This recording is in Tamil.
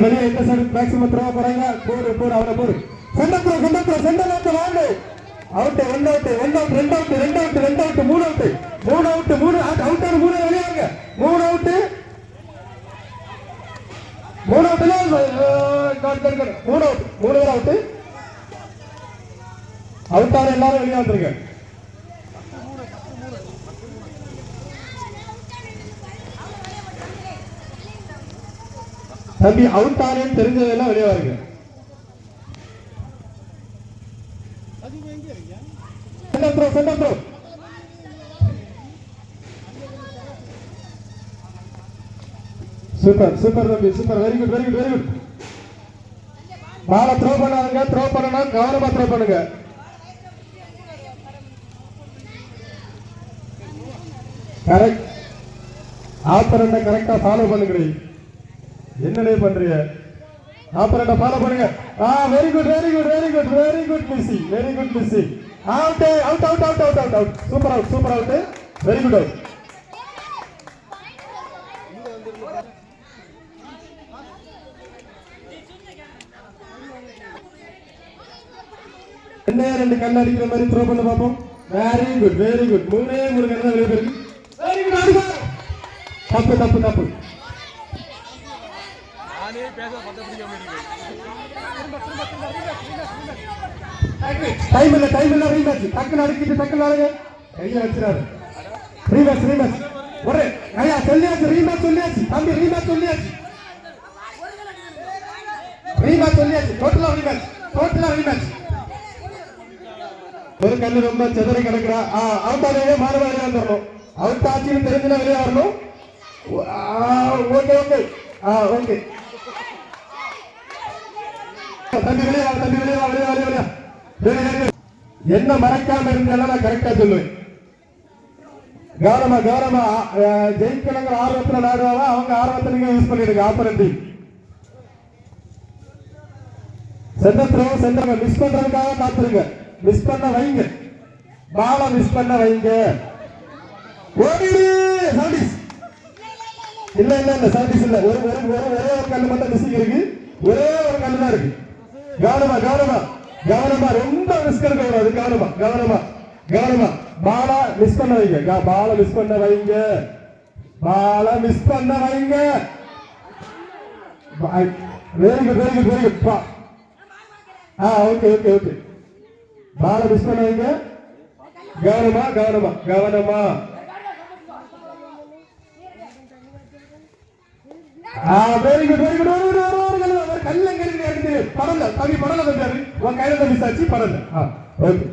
சார் வெளியே எந்த சைடு மேக்ஸிமம் த்ரோ போறாங்க போடு போடு அவரை போடு. Centre throw centre throw centre out வாங்க out one out one out ரெண்டு அவுட் ரெண்டு அவுட் ரெண்டு அவுட் மூணு அவுட் மூணு அவுட் மூணு அவுட் அவுட் ஆன மூணு வெளியாங்க மூணு அவுட் மூணு அவுட்ல மூணு அவுட் மூணு பேர் அவுட் அவுட் ஆன எல்லாரும் வெளியே வந்துருங்க. தம்பி அவுட் ஆனேன்னு தெரிஞ்சதெல்லாம் வெளியே வருங்க. Centre throw centre throw super super தம்பி super very good very good very good பால த்ரோ பண்ணாதுங்க த்ரோ பண்ணனா கவனமா த்ரோ பண்ணுங்க. கரெக்ட் ஆப்பரண்ட கரெக்டா ஃபாலோ பண்ணுங்க என்னடே பண்றீங்க? ஆப்பரண்ட ஃபாலோ பண்ணுங்க. ஆ very good very good very good very good மிஸ்ஸி very good மிஸ்ஸி out out out out out out out super out super out very good out என்ன ரெண்டு கண்ணு அடிக்கிற மாதிரி த்ரோ பண்ண பார்ப்போம். வெரி குட் வெரி குட் மூணே மூணு தான் வெளியே போயிருக்கு வெரி குட் தப்பு தப்பு தப்பு. நானே பேச பத்த பிடிக்காம டைம் இல்ல. டைம் இல்ல ரீமேட்ச் டக்குன்னு அடிக்கிட்டு டக்குன்னு ஆடுங்க கையில வச்சிராரு ரீமேட்ச் ரீமேட்ச் ஒரு ஐயா சொல்லியாச்சு ரீமேட்ச் சொல்லியாச்சு. தம்பி ரீமேட்ச் சொல்லியாச்சு. ரீமேட்ச் சொல்லியாச்சு. டோட்டலா ரீமேட்ச் டோட்டலா ரீமேட்ச் ஒரு கண்ணு ரொம்ப செதறி கிடக்குறா. அவுட் ஆனவே மாறு மாறி வந்துடணும். அவுட் ஆச்சுன்னு தெரிஞ்சுனா வெளியே வரணும். Okay okay. ஆ ஓகே. தம்பி வெளியே வா தம்பி வெளியே வா வெளியே வெளியே வெளியே என்ன மறக்காம இருந்தாலும் நான் கரெக்டா சொல்லுவேன். கௌரமா கௌரமா அஹ், ஜெயிக்கணுங்கிற ஆர்வத்துல விளையாடுவாங்க அவங்க ஆர்வத்தை நீங்க யூஸ் பண்ணிடுங்க ஆப்பரண்டி. சென்டர் த்ரோ சென்டர் மிஸ் பண்றதுக்காக காத்துருங்க. மிஸ் பண்ண வைங்க. பால மிஸ் பண்ண வைங்க. ஓடிடு சவுண்டிஸ் இல்ல இல்ல இல்ல சாண்டிஸ் இல்ல. ஒரு ஒரு ஒரு ஒரே ஒரு கல்லு மட்டும் மிஸ்ஸிங் இருக்கு. ஒரே ஒரு கல்லு தான் இருக்கு. கவனமா கவனமா கவனமா ரொம்ப ரிஸ்க் பண்ண கூடாது கவனமா கவனமா கவனமா பாலா மிஸ் பண்ண வைங்க. பாலா பால மிஸ் பண்ண வைங்க. பால மிஸ் பண்ண வைங்க. Very good very good very good பா. ஆ ஓகே ஓகே ஓகே பால மிஸ் பண்ண வைங்க. கவனமா கவனமா கவனமா ஆ வெரி குட் வெரி குட் ஒரு படல. தம்பி படல தம்பி உன் கையில தம்பி மிஸ் படல. ஓகே.